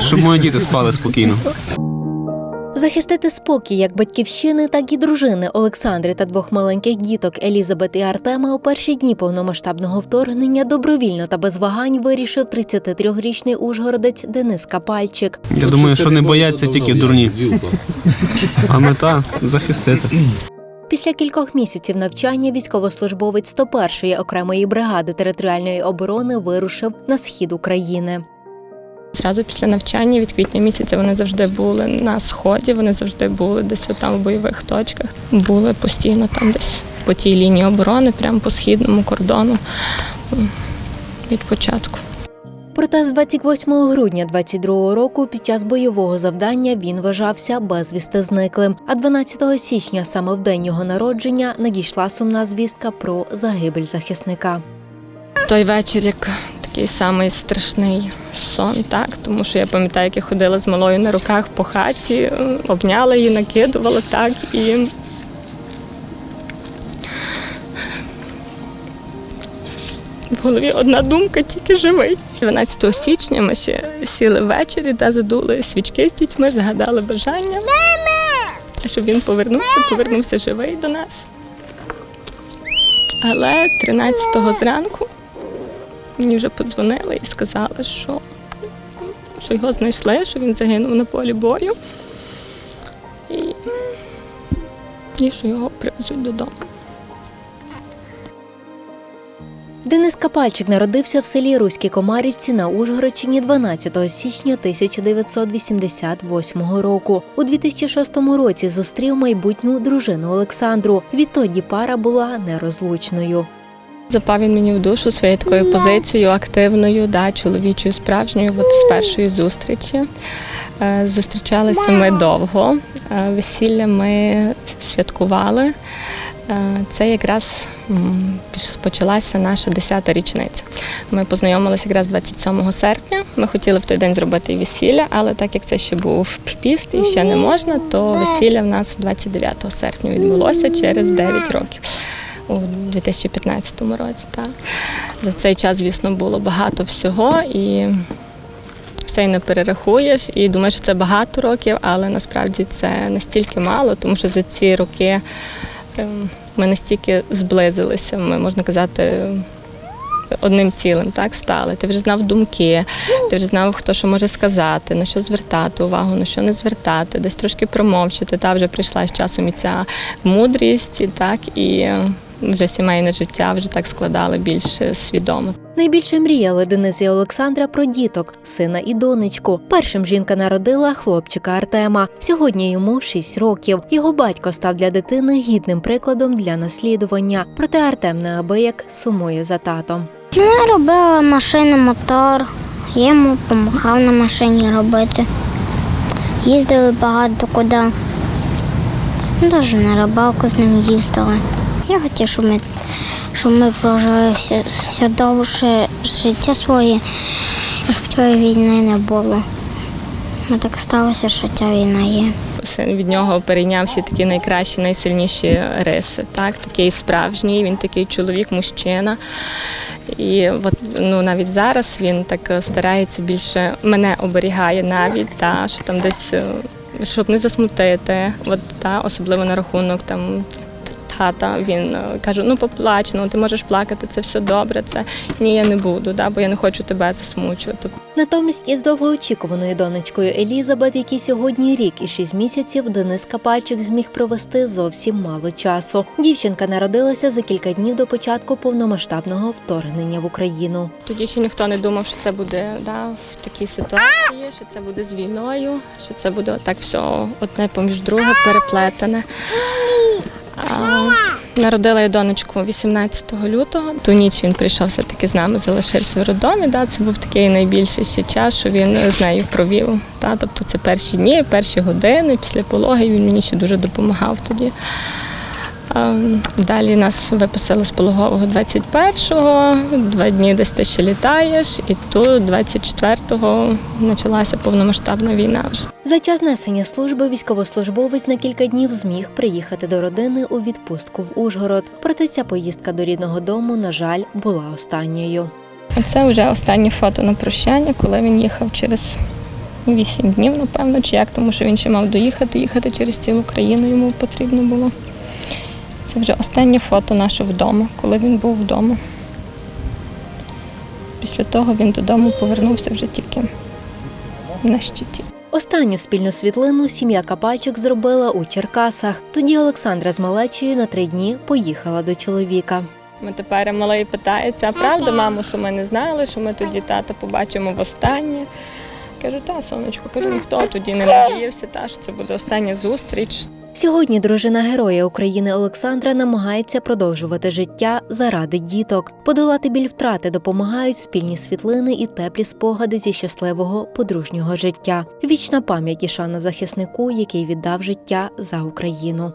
Щоб мої діти спали спокійно. Захистити спокій як батьківщини, так і дружини Олександри та двох маленьких діток Елізабет і Артема у перші дні повномасштабного вторгнення добровільно та без вагань вирішив 33-річний ужгородець Денис Капальчик. Я думаю, що не бояться тільки дурні. А мета захистити. Після кількох місяців навчання військовослужбовець 101-ї окремої бригади територіальної оборони вирушив на схід України. Зразу після навчання від квітня місяця вони завжди були на сході, вони завжди були десь там в бойових точках. Були постійно там десь по тій лінії оборони, прямо по східному кордону від початку. Проте з 28 грудня 22 року під час бойового завдання він вважався безвісти зниклим. А 12 січня, саме в день його народження, надійшла сумна звістка про загибель захисника. Той вечір, як такий самий страшний сон, так тому що я пам'ятаю, як я ходила з малою на руках по хаті, обняла її, накидувала так і. В голові одна думка, тільки живий. 12 січня ми ще сіли ввечері та задули свічки з дітьми, загадали бажання, щоб він повернувся, повернувся живий до нас. Але 13-го зранку мені вже подзвонили і сказали, що, що його знайшли, що він загинув на полі бою. І, і що його привезуть додому. Денис Капальчик народився в селі Руські Комарівці на Ужгородщині 12 січня 1988 року. У 2006 році зустрів майбутню дружину Олександру. Відтоді пара була нерозлучною. Запав він мені в душу своєю такою позицією активною, да, чоловічою, справжньою, от з першої зустрічі. Е, Зустрічалися ми довго. Е, Весілля ми святкували. Е, Це якраз почалася наша 10-та річниця. Ми познайомилися якраз 27 серпня. Ми хотіли в той день зробити весілля, але так як це ще був піст і ще не можна, то весілля в нас 29 серпня відбулося через 9 років у 2015 році. Так. За цей час, звісно, було багато всього і все не перерахуєш. І думаєш, що це багато років, але насправді це настільки мало, тому що за ці роки ем, ми настільки зблизилися, ми можна казати. Одним цілим так стали. Ти вже знав думки, ти вже знав, хто що може сказати, на що звертати увагу, на що не звертати, десь трошки промовчати. Та вже прийшла з часом і ця мудрість, і так і вже сімейне життя вже так складали більш свідомо. Найбільше мріяли Денис і Олександра про діток, сина і донечку. Першим жінка народила хлопчика Артема. Сьогодні йому 6 років. Його батько став для дитини гідним прикладом для наслідування. Проте Артем неабияк сумує за татом. Я робила машину, мотор. Я йому допомагав на машині робити. Їздили багато куди. Ну, Теж на рибалку з ним їздили. Я хотів, щоб ми, щоб ми прожили все, все довше життя своє, щоб цієї війни не було. Ну, так сталося, що ця війна є. Син від нього перейняв всі такі найкращі, найсильніші риси. Так, такий справжній, він такий чоловік, мужчина. І от, ну, навіть зараз він так е, старається більше мене оберігає навіть, та, що там десь, е, щоб не засмутити, от, та, особливо на рахунок там. Тата, він е, каже, ну поплач, ну ти можеш плакати, це все добре. Це ні, я не буду, да, бо я не хочу тебе засмучувати. Натомість із довгоочікуваною донечкою Елізабет, якій сьогодні рік і шість місяців, Денис Капальчик зміг провести зовсім мало часу. Дівчинка народилася за кілька днів до початку повномасштабного вторгнення в Україну. Тоді ще ніхто не думав, що це буде да, в такій ситуації, що це буде з війною, що це буде так все одне поміж друге переплетене. Народила я донечку 18 лютого. Ту ніч він прийшов все-таки з нами, залишився в роддомі. Да, це був такий найбільший ще час, що він з нею провів. Да, тобто це перші дні, перші години після пологи він мені ще дуже допомагав тоді. А, Далі нас виписали з пологового 21-го, два дні десь ти ще літаєш, і тут 24-го почалася повномасштабна війна вже. За час несення служби військовослужбовець на кілька днів зміг приїхати до родини у відпустку в Ужгород. Проте ця поїздка до рідного дому, на жаль, була останньою. Це вже останнє фото на прощання, коли він їхав через вісім днів, напевно, чи як, тому що він ще мав доїхати, їхати через цілу країну йому потрібно було. Це вже останнє фото наше вдома, коли він був вдома. Після того він додому повернувся вже тільки на щиті. Останню спільну світлину сім'я Капальчик зробила у Черкасах. Тоді Олександра з малечею на три дні поїхала до чоловіка. Ми тепер малий питається, а правда, мамо, що ми не знали, що ми тоді тата побачимо востаннє. Кажу, та, сонечко, кажу, ніхто тоді не надіявся, та, що це буде остання зустріч. Сьогодні дружина Героя України Олександра намагається продовжувати життя заради діток. Подолати біль втрати допомагають спільні світлини і теплі спогади зі щасливого подружнього життя. Вічна пам'ять і шана захиснику, який віддав життя за Україну.